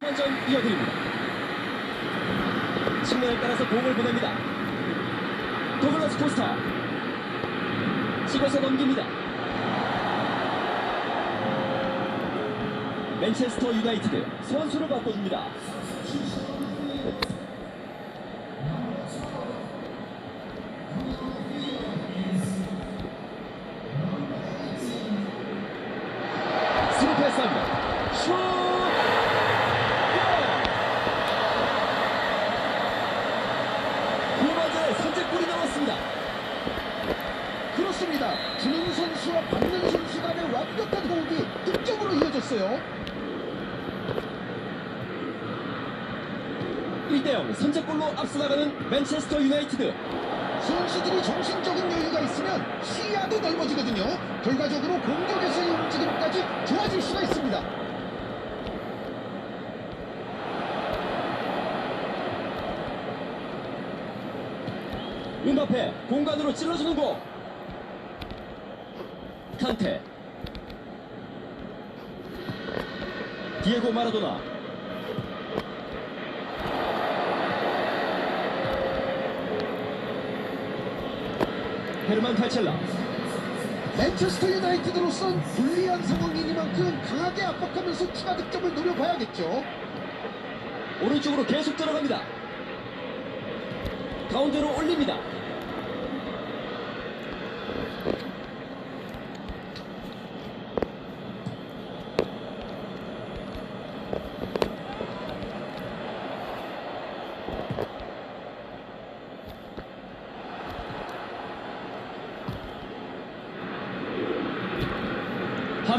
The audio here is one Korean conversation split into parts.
한점 이어드립니다. 측면을 따라서 공을 보냅니다. 도글라스 코스타 찍어서 넘깁니다. 맨체스터 유나이티드 선수를 바꿔줍니다. 스루 패스합니다. 슛! 골! 후반전에 선제골이 나왔습니다. 그렇습니다. 주는 선수와 받는 선수 간의 완벽한 호흡이 득점으로 이어졌어요. 1대0 선제골로 앞서 나가는 맨체스터 유나이티드. 선수들이 정신적인 여유가 있으면 시야도 넓어지거든요. 결과적으로 공격에서의 움직임까지 좋아질 수가 있습니다. 음바페 공간으로 찔러주는 공. 칸테. 디에고 마라도나. 헤르만 탈첼라. 맨체스터 유나이티드로선 불리한 상황이니만큼 강하게 압박하면서 추가 득점을 노려봐야겠죠. 오른쪽으로 계속 들어갑니다. 가운데로 올립니다.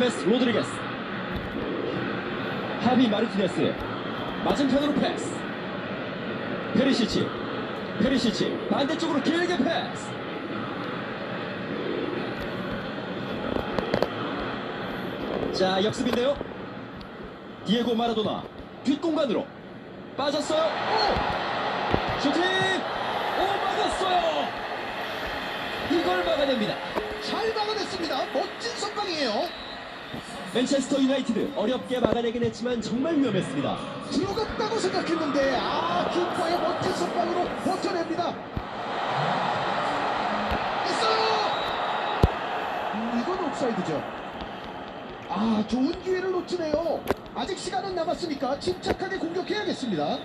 하메스 로드리게스. 하비 마르티네스. 맞은편으로 패스. 페리시치. 페리시치. 반대쪽으로 길게 패스. 자 역습인데요. 디에고 마라도나. 뒷공간으로 빠졌어요. 오! 슈팅! 오 막았어요. 이걸 막아냅니다. 잘 막아냈습니다. 멋진 선방이에요. 맨체스터 유나이티드 어렵게 막아내긴 했지만 정말 위험했습니다 들어갔다고 생각했는데 아 키퍼의 멋진 선방으로 버텨냅니다. 있어요. 음, 이건 옵사이드죠. 아 좋은 기회를 놓치네요. 아직 시간은 남았으니까 침착하게 공격해야겠습니다.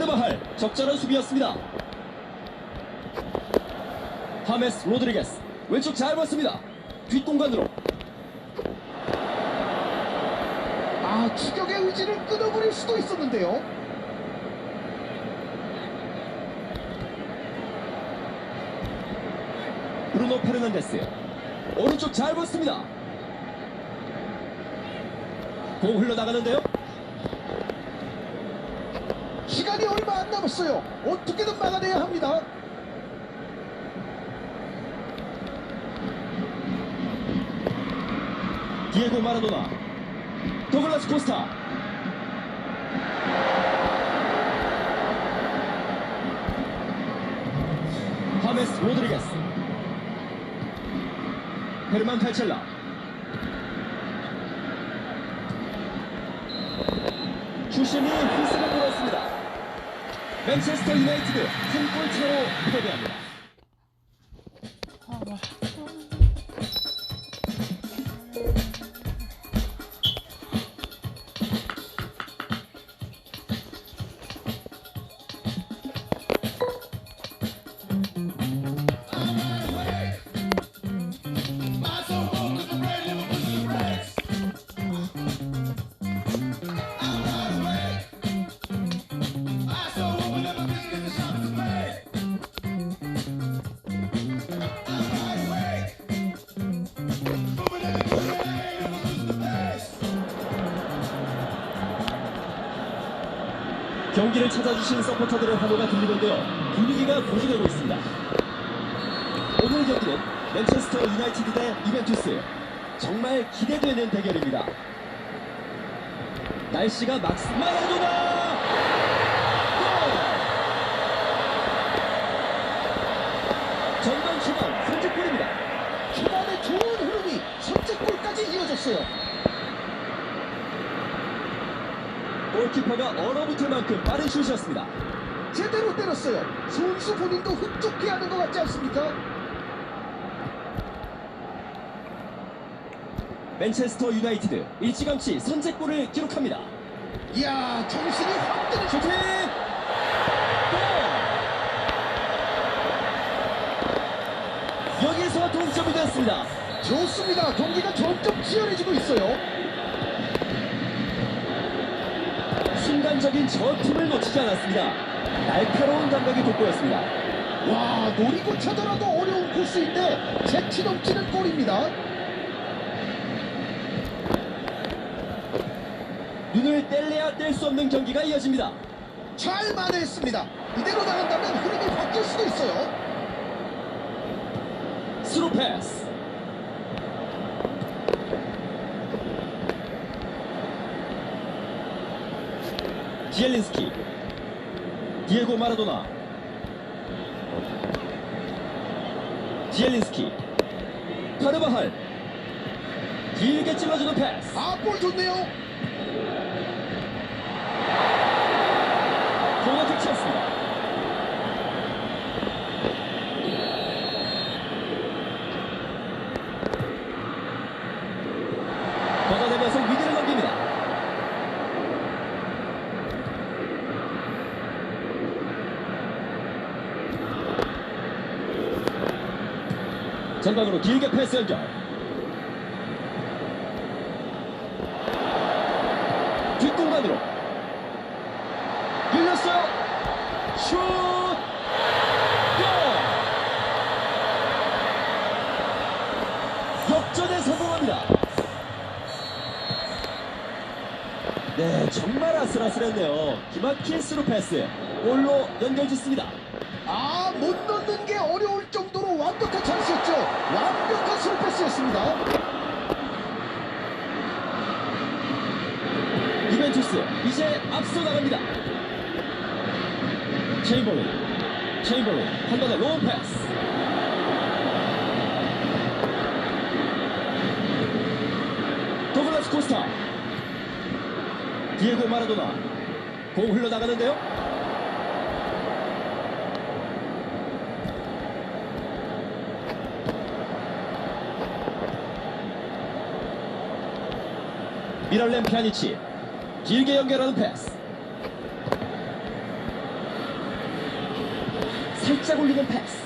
카르바할 적절한 수비였습니다. 하메스 로드리게스 왼쪽 잘 봤습니다. 뒷공간으로 아 추격의 의지를 끊어버릴 수도 있었는데요. 브루노 페르난데스 오른쪽 잘 봤습니다. 공 흘러나가는데요. 안 남았어요. 어떻게든 막아내야 합니다. 디에고 마라도나 도글라스 코스타 하메스 로드리게스 헤르만 탈첼라 휘슬을 불었습니다 맨체스터 유나이티드 한 골 차로 패배합니다 경기를 찾아주신 서포터들의 환호가 들리는데요. 분위기가 고조되고 있습니다. 오늘 경기는 맨체스터 유나이티드 대 유벤투스. 정말 기대되는 대결입니다. 날씨가 막스 마라도나 골! 전반 초반 선제골입니다. 초반에 좋은 흐름이 선제골까지 이어졌어요. 골키퍼가 얼어붙을 만큼 빠른 슛이었습니다. 제대로 때렸어요. 선수 본인도 흡족해하는 것 같지 않습니까? 맨체스터 유나이티드 일찌감치 선제골을 기록합니다. 이야 정신이 확 드는 슈팅! 골! 여기서 동점이 됐습니다. 좋습니다. 경기가 점점 치열해지고 있어요. 순간적인 저 틈을 놓치지 않았습니다. 날카로운 감각이 돋보였습니다. 와 노리고 차더라도 어려운 코스인데 재치 넘치는 골입니다. 눈을 뗄래야 뗄 수 없는 경기가 이어집니다. 잘 만회했습니다. 이대로 나간다면 흐름이 바뀔 수도 있어요. 스루 패스. 지엘린스키. 디에고 마라도나. 지엘린스키. 카르바할. 길게 찔러주는 패스. 아볼 좋네요. 코너 터치였습니다. 걷어내면서 위기를 넘깁니다. 전방으로 길게 패스 연결. 뒷공간으로 밀렸어요. 슛! 골! 역전에 성공합니다. 네, 정말 아슬아슬했네요. 기막힌 스루 패스. 골로 연결짓습니다. 아 못 넣는 완벽한 찬스였죠. 완벽한 스루패스였습니다. 유벤투스 이제 앞서 나갑니다. 체인버린, 체인버린 한 번의 로우 패스. 도글라스 코스타, 디에고 마라도나 공 흘러나가는데요. 미랄렘 피아니치 길게 연결하는 패스. 살짝 올리는 패스.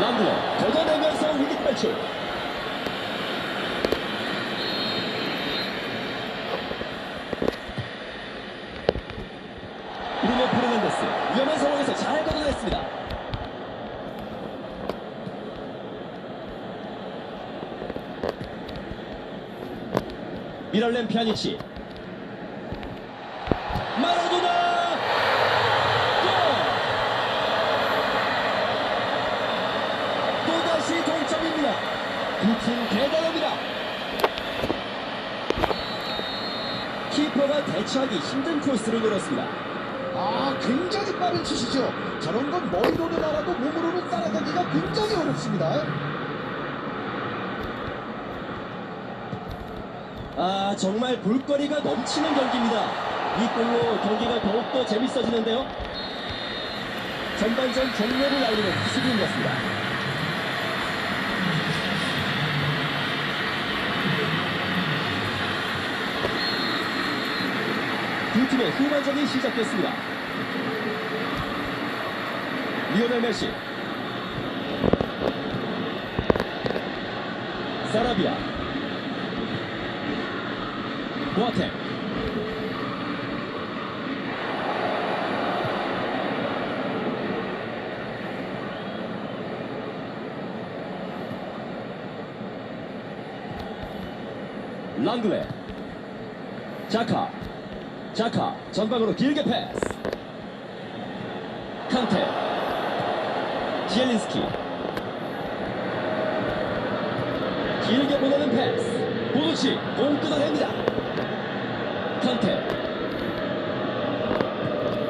람블러 걷어내면서 위기 탈출 브루노 페르난데스 위험한 상황에서 잘 걷어냈습니다 미랄렘 피아니치 마라도나 골! 또다시 동점입니다 이팀 대단합니다 키퍼가 대처하기 힘든 코스를 노렸습니다 아 굉장히 빠른 슛이죠. 저런 건 머리로는 알아도 몸으로는 따라가기가 굉장히 어렵습니다. 아 정말 볼거리가 넘치는 경기입니다. 이 골로 경기가 더욱더 재밌어지는데요. 전반전 종료를 알리는 수비이었습니다. 두 팀의 후반전이 시작됐습니다. 리오넬 메시 사라비아 보아텍 랑글레 자카 자카 전방으로 길게 패스. 칸테 지엘린스키 길게 보내는 패스. 보누치. 공 끊어냅니다 칸테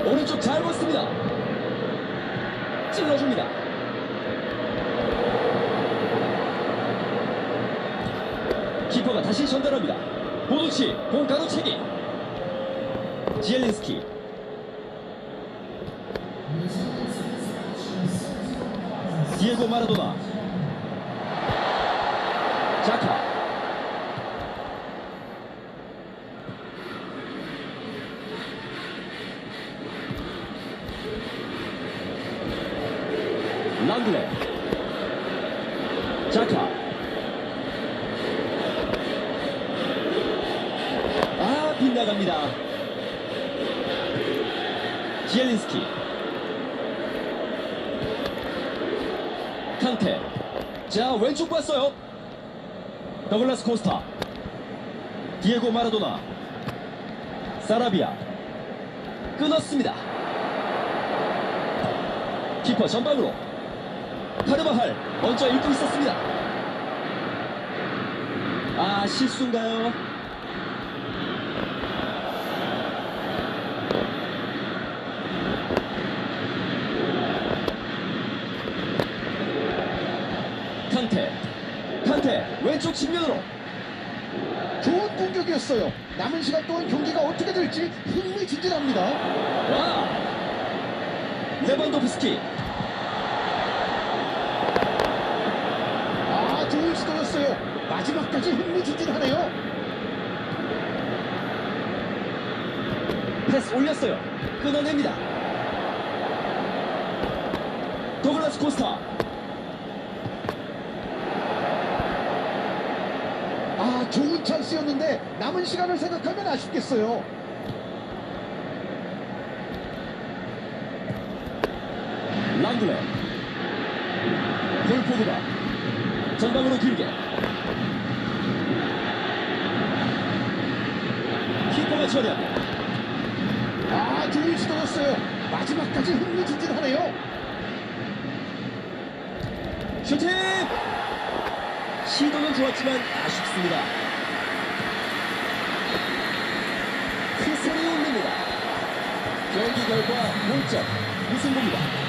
오른쪽 잘 봤습니다. 찔러줍니다. 키퍼가 다시 전달합니다. 보누치 공 가로채기. 지엘린스키. 디에고 마라도나. 자카 랑글레. 자카. 아 빗나갑니다. 지엘린스키. 칸테. 자 왼쪽 봤어요. 더글라스 코스타. 디에고 마라도나. 사라비아. 끊었습니다. 키퍼 전방으로 카르바할 먼저 읽고 있었습니다 아 실수인가요? 칸테 칸테 왼쪽 측면으로 좋은 공격이었어요. 남은 시간 동안 경기가 어떻게 될지 흥미진진합니다. 와 레반도프스키 아, 좋은 시도였어요. 마지막까지 흥미진진하네요. 패스 올렸어요. 끊어냅니다. 도글라스 코스타. 아, 좋은 찬스였는데 남은 시간을 생각하면 아쉽겠어요. 랑글레. 폴 포그바 전방으로 길게 키퍼가 처리합니다 아, 좋은 시도였어요. 마지막까지 흥미진진하네요. 슈팅 시도는 좋았지만 아쉽습니다 큰 소리 울립니다 경기 결과 0점 무승부입니다